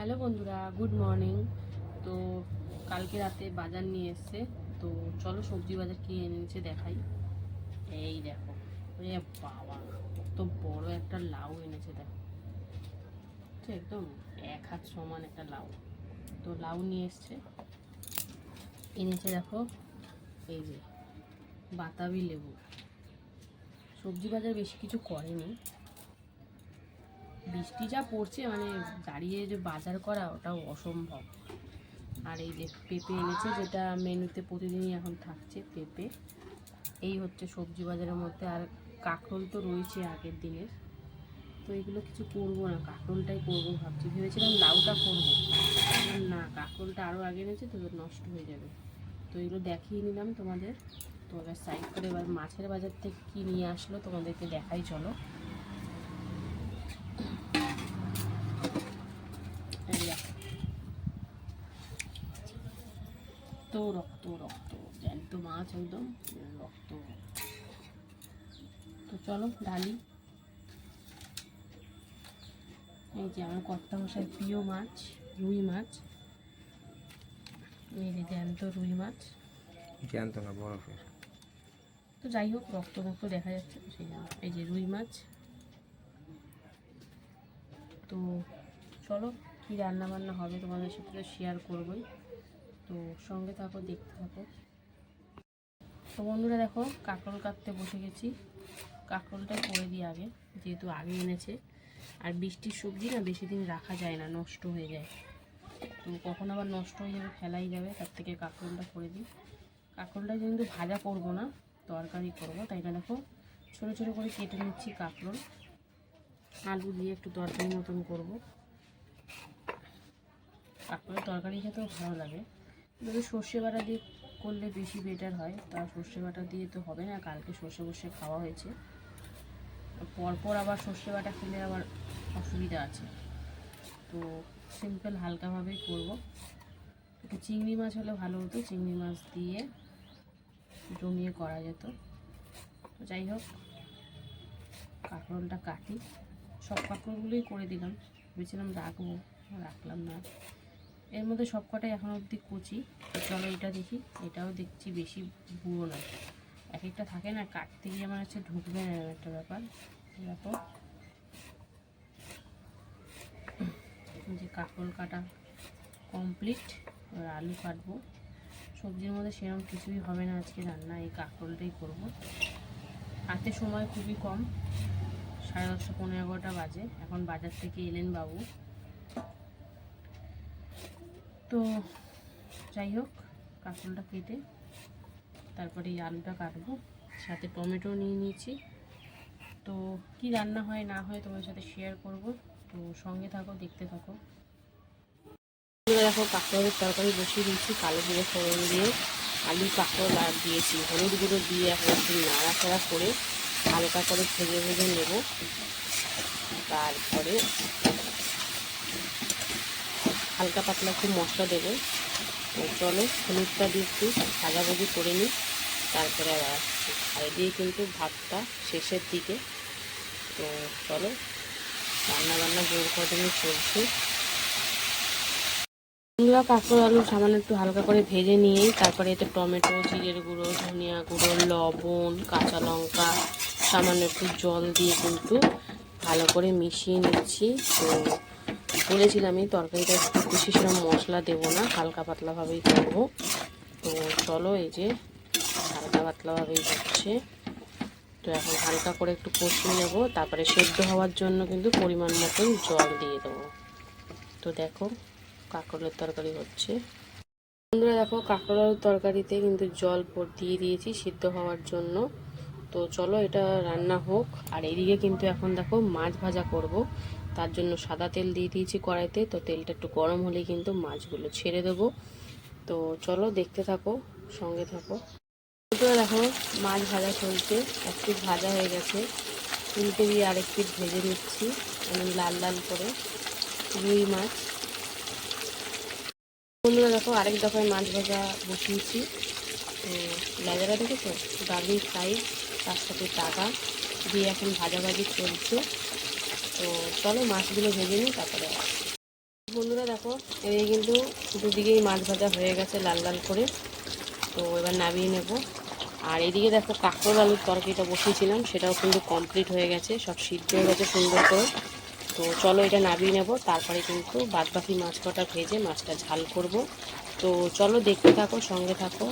Hello বন্ধুরা, good morning. তো কালকে রাতে বাজার নিয়ে এসছে। তো চলো সবজি বাজার কি এনেছে দেখাই। এই দেখো এ বাবা, কত বড় একটা লাউ এনেছে দেখো। একদম এক হাত সমান একটা লাউ। তো লাউ নিয়ে এসছে। এনেছে দেখো, এই যে বাতাবি লেবু। সবজি বাজার বেশি কিছু করেনি। বৃষ্টি যা পড়ছে মানে দাঁড়িয়ে যে বাজার করা, ওটাও অসম্ভব। আর এই যে পেঁপে এনেছে, যেটা মেনুতে প্রতিদিনই এখন থাকছে, পেঁপে। এই হচ্ছে সবজি বাজারের মধ্যে, আর কাঁকরোল তো রয়েছে আগের দিনের। তো এগুলো কিছু করব না, কাঁকরোলটাই করব ভাবছি। ভেবেছিলাম লাউটা করব। না, কাঁকরোলটা আরও আগে এনেছে তো নষ্ট হয়ে যাবে। তো এগুলো দেখিয়ে নিলাম তোমাদের। তো এবার সাইড করে এবার মাছের বাজার থেকে কী নিয়ে আসলো, তোমাদেরকে দেখাই, চলো। রক্ত রক্ত জ্যান্ত মাছ একদম রক্ত। তো চলো ডালি। এই যে আমার কর্তা মশাই প্রিয় মাছ রুই মাছ। এই যে জ্যান্ত রুই মাছ। জ্যান্ত না বরফের। তো যাই হোক রক্ত রক্ত দেখা যাচ্ছে সেই জন্য। এই যে রুই মাছ। তো চলো কী রান্না বান্না হবে তোমাদের সাথে তো শেয়ার করবোই। তো সঙ্গে থাকো, দেখতে থাকো। তো বন্ধুরা দেখো, কাঁকরোল কাটতে বসে গেছি। কাঁকরোলটাই করে দিই আগে, যেহেতু আগে এনেছে। আর বৃষ্টির সবজি না বেশি দিন রাখা যায় না, নষ্ট হয়ে যায়। তো কখন আবার নষ্ট হয়ে যাবে, ফেলাই যাবে, তার থেকে কাঁকরোলটা করে দিই। কাঁকরোলটা কিন্তু ভাজা করব না, তরকারি করব। তাই না দেখো, ছোটো ছোটো করে কেটে নিচ্ছি কাঁকরোল। আলু দিয়ে একটু তরকারি মতন করব। কাঁকরোলের তরকারি খেতেও ভালো লাগে। কিন্তু সর্ষে বাটা দিয়ে করলে বেশি বেটার হয়। তা সর্ষে বাটা দিয়ে তো হবে না, কালকে সর্ষে বসে খাওয়া হয়েছে। পরপর আবার সর্ষে বাটা খেলে আবার অসুবিধা আছে। তো সিম্পল হালকাভাবেই করব। একটু চিংড়ি মাছ হলে ভালো হতো, চিংড়ি মাছ দিয়ে জমিয়ে করা যেত। তো যাই হোক, কাঁকরোলটা কাটি। সব কাঁকরোলগুলোই করে দিলাম। ভেবেছিলাম রাখব, রাখলাম না। এর মধ্যে সব কটাই এখন অবধি কচি। চলো এটা দেখি। এটাও দেখছি বেশি বুড়ো না এক একটা থাকে না কাটতে গিয়ে আমার হচ্ছে ঢুকবে না একটা ব্যাপার। দেখো। যে কাঁকরোল কাটা কমপ্লিট এবার আলু কাটবো। সবজির মধ্যে সেরকম কিছুই হবে না আজকে রান্না, এই কাঁকরোলটাই করব। হাতে সময় খুবই কম, সাড়ে দশটা পনেরো এগারোটা বাজে। এখন বাজার থেকে এলেন বাবু। তো যাই হোক কাঁকরোলটা কেটে তারপরে আলুটা কাটবো। সাথে টমেটো নিয়ে নিয়েছি। তো কি রান্না হয়, না হয় তোমার সাথে শেয়ার করব। তো সঙ্গে থাকো, দেখতে থাকো। দেখো কাঁকড়ের তরকারি বসিয়ে দিয়েছি, কালো জিরে ফোড়ন দিয়ে। আলু কাঁকড় আর দিয়েছি। হলুদ গুঁড়ো দিয়ে এখন একটু নাড়াচাড়া করে হালকা করে ভেজে ভেজে নেব। তারপরে হালকা পাতলা একটু মশলা দেবো। চলো, হলুদটা দিয়ে একটু ভাজাভাজি করে নিই। তারপরে আবার আসছি আর দিয়ে কিন্তু ভাতটা শেষের দিকে। তো চলো, রান্না বান্না জোর কদমে চলছে। এগুলো কাঁকড় আলু সামান্য একটু হালকা করে ভেজে নিয়েই তারপরে এতে টমেটো, জিরের গুঁড়ো, ধনিয়া গুঁড়ো, লবণ, কাঁচা লঙ্কা, সামান্য একটু জল দিয়ে কিন্তু ভালো করে মিশিয়ে নিচ্ছি। তো বলেছিলাম এই তরকারিটা একটু বেশি সেরকম মশলা দেবো না, হালকা পাতলাভাবেই করব। তো চলো এই যে হালকা পাতলাভাবেই হচ্ছে। তো এখন হালকা করে একটু কষিয়ে নেব, তারপরে সেদ্ধ হওয়ার জন্য কিন্তু পরিমাণ মতন জল দিয়ে দেবো। তো দেখো কাঁকরোলের তরকারি হচ্ছে। বন্ধুরা দেখো কাঁকরোলের তরকারিতে কিন্তু জল দিয়ে দিয়েছি সিদ্ধ হওয়ার জন্য। তো চলো এটা রান্না হোক। আর এদিকে কিন্তু এখন দেখো মাছ ভাজা করব। তার জন্য সাদা তেল দিয়ে দিয়েছি কড়াইতে। তো তেলটা একটু গরম হলেই কিন্তু মাছগুলো ছেড়ে দেবো। তো চলো দেখতে থাকো, সঙ্গে থাকো। বন্ধুরা দেখো, মাছ ভাজা চলছে। এক পিস ভাজা হয়ে গেছে। উল্টে দিয়ে আরেক পিস ভেজে নিচ্ছি আমি লাল লাল করে। রুই মাছ। বন্ধুরা দেখো, আরেক দফায় মাছ ভাজা বসিয়েছি। তো লেজারা দেখেছ? ডালি ফ্রাই তার সাথে টাকা। দিয়ে এখন ভাজাভাজি চলছে। তো চলো মাছগুলো ভেজে নিই, তারপরে বন্ধুরা দেখো এদিকে কিন্তু দুদিকেই মাছ ভাজা হয়ে গেছে লাল লাল করে। তো এবার নামিয়ে নেব। আর এদিকে দেখো কাঁকড়োর আলুর তরকারিটা বসিয়েছিলাম, সেটাও কিন্তু কমপ্লিট হয়ে গেছে, সব সিদ্ধ হয়ে গেছে সুন্দর করে। তো চলো এটা নামিয়ে নেব, তারপরে কিন্তু বাদ বাকি মাছ কটা ভেজে মাছটা ঝাল করব। তো চলো দেখতে থাকো, সঙ্গে থাকো।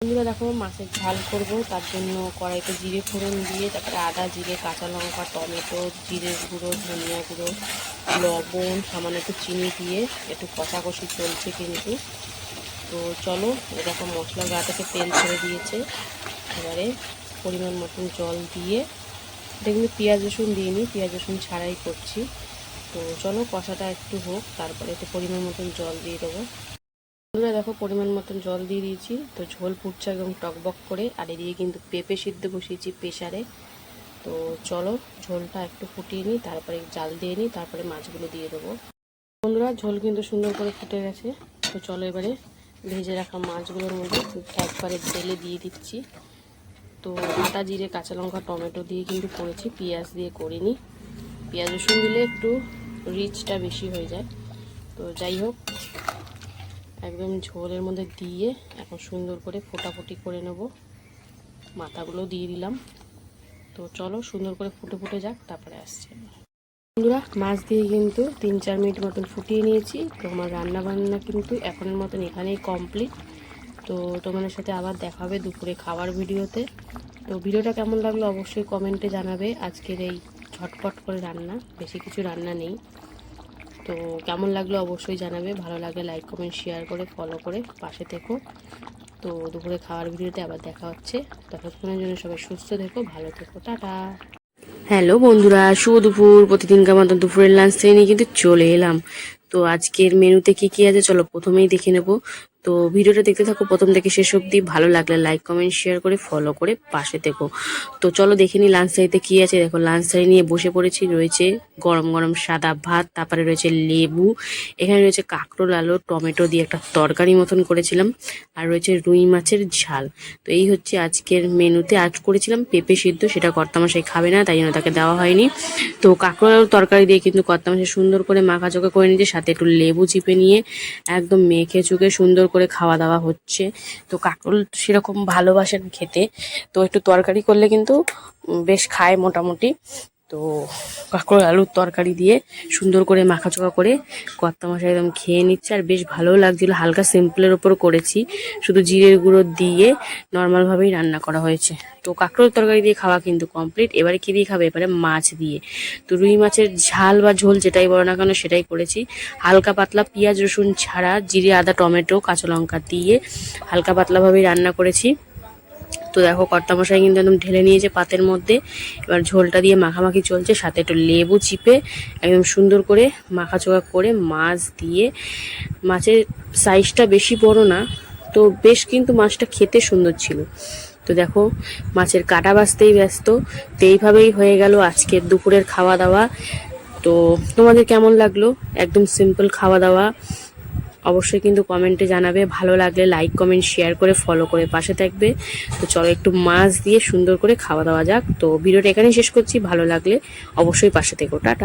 বন্ধুরা দেখো, মাছের ঝাল করব, তার জন্য কড়াইতে জিরে ফোড়ন দিয়ে তারপরে আদা, জিরে, কাঁচা লঙ্কা, টমেটো, জিরে গুঁড়ো, ধনিয়া গুঁড়ো, লবণ, সামান্য একটু চিনি দিয়ে একটু কষাকষি চলছে কিন্তু। তো চলো, এ দেখো মশলা গা থেকে তেল ছেড়ে দিয়েছে। এবারে পরিমাণ মতন জল দিয়ে দেখবি পেঁয়াজ রসুন দিইনি, পেঁয়াজ রসুন ছাড়াই করছি। তো চলো কষাটা একটু হোক, তারপরে একটু পরিমাণ মতন জল দিয়ে দেবো। বন্ধুরা দেখো, পরিমাণ মতন জল দিয়ে দিয়েছি। তো ঝোল ফুটছে একদম টকবক করে, আর এদিকে কিন্তু পেঁপে সিদ্ধ বসিয়েছি প্রেশারে তো চলো, ঝোলটা একটু ফুটিয়ে নিই, তারপরে জাল দিয়ে নিই, তারপরে মাছগুলো দিয়ে দেবো। বন্ধুরা, ঝোল কিন্তু সুন্দর করে ফুটে গেছে। তো চলো এবারে ভেজে রাখা মাছগুলোর মধ্যে একবারে ঢেলে দিয়ে দিচ্ছি। তো আটা জিরে, কাঁচা লঙ্কা, টমেটো দিয়ে কিন্তু করেছি, পেঁয়াজ দিয়ে করিনি। পেঁয়াজ রসুন দিলে একটু রিচটা বেশি হয়ে যায়। তো যাই হোক একদম ঝোলের মধ্যে দিয়ে এখন সুন্দর করে ফোটাফুটি করে নেব। মাথাগুলো দিয়ে দিলাম। তো চলো সুন্দর করে ফুটে ফুটে যাক, তারপরে আসছে বন্ধুরা, মাছ দিয়ে কিন্তু তিন চার মিনিট মতন ফুটিয়ে নিয়েছি। তো আমার রান্না বান্না কিন্তু এখনের মতন এখানেই কমপ্লিট তো তোমাদের সাথে আবার দেখা হবে দুপুরে খাওয়ার ভিডিওতে। তো ভিডিওটা কেমন লাগল অবশ্যই কমেন্টে জানাবে। আজকের এই ঝটপট করে রান্না, বেশি কিছু রান্না নেই। তো কেমন লাগল অবশ্যই জানাবে। ভালো লাগলে লাইক কমেন্ট শেয়ার করে ফলো করে পাশে থেকো। তো দুপুরে খাওয়ার ভিডিওতে আবার দেখা হচ্ছে। ততক্ষণের জন্য সবাই সুস্থ থেকো, ভালো থেকো। টাটা। হ্যালো বন্ধুরা, শুভ দুপুর। প্রতিদিনকার মতো দুপুরের লাঞ্চ থেকে নিয়ে কিন্তু চলে এলাম। তো আজকের মেনুতে কি কি আছে? চলো প্রথমেই দেখে নেব। তো ভিডিওটা দেখতে থাকো, প্রথম থেকে শেষ অবধি। ভালো লাগলে লাইক কমেন্ট শেয়ার করে ফলো করে পাশে থেকো। তো চলো দেখে নিই লাঞ্চ থাইতে কি আছে। দেখো লাঞ্চ থাই নিয়ে বসে পড়েছি, রয়েছে গরম গরম সাদা ভাত, তারপরে রয়েছে লেবু, এখানে রয়েছে কাঁকরোল, আলু, টমেটো দিয়ে একটা তরকারি মতন করেছিলাম, আর রয়েছে রুই মাছের ঝাল। তো এই হচ্ছে আজকের মেনুতে। আজ করেছিলাম পেঁপে সিদ্ধ, সেটা কর্তামশাই খাবে না, তাই জন্য তাকে দেওয়া হয়নি। তো কাঁকরোল আলুর তরকারি দিয়ে কিন্তু কর্তামশাই সুন্দর করে মাখা চোখা করে নিয়েছে, সাথে একটু লেবু চিপে নিয়ে একদম মেখে চুকে সুন্দর করে খাওয়া দাওয়া হচ্ছে। তো কাকরোল সেরকম ভালোবাসেন খেতে। তো একটু তরকারি করলে কিন্তু বেশ খায় মোটামুটি। তো কাঁকড় আলুর তরকারি দিয়ে সুন্দর করে মাখাচোকা করে কর্তা মশাই একদম খেয়ে নিচ্ছে আর বেশ ভালোও লাগছিল। হালকা সিম্পলের ওপর করেছি, শুধু জিরের গুঁড়ো দিয়ে নর্মালভাবেই রান্না করা হয়েছে। তো কাঁকড়োর তরকারি দিয়ে খাওয়া কিন্তু কমপ্লিট এবারে কী দিয়ে খাবে? এবারে মাছ দিয়ে। তো রুই মাছের ঝাল বা ঝোল যেটাই বলো না কেন, সেটাই করেছি। হালকা পাতলা পেঁয়াজ, রসুন ছাড়া, জিরে, আদা, টমেটো, কাঁচা লঙ্কা দিয়ে হালকা পাতলাভাবেই রান্না করেছি। তো দেখো কর্তামশাই কিন্তু একদম ঢেলে নিয়েছে পাতের মধ্যে। এবার ঝোলটা দিয়ে মাখামাখি চলছে, সাথে একটু লেবু চিপে, একদম সুন্দর করে মাখাচোকা করে মাছ দিয়ে। মাছের সাইজটা বেশি বড় না, তো বেশ কিন্তু মাছটা খেতে সুন্দর ছিল। তো দেখো, মাছের কাটা বাছতেই ব্যস্ত, তো এইভাবেই হয়ে গেল আজকের দুপুরের খাওয়া দাওয়া। তো তোমাদের কেমন লাগল? একদম সিম্পল খাওয়া দাওয়া। অবশ্যই কিন্তু কমেন্টে জানাবে। ভালো লাগলে লাইক কমেন্ট শেয়ার করে ফলো করে পাশে থাকবে। তো চলো একটু মাছ দিয়ে সুন্দর করে খাওয়া দাওয়া যাক। তো ভিডিওটা এখানেই শেষ করছি। ভালো লাগলে অবশ্যই পাশে থেকো। টাটা।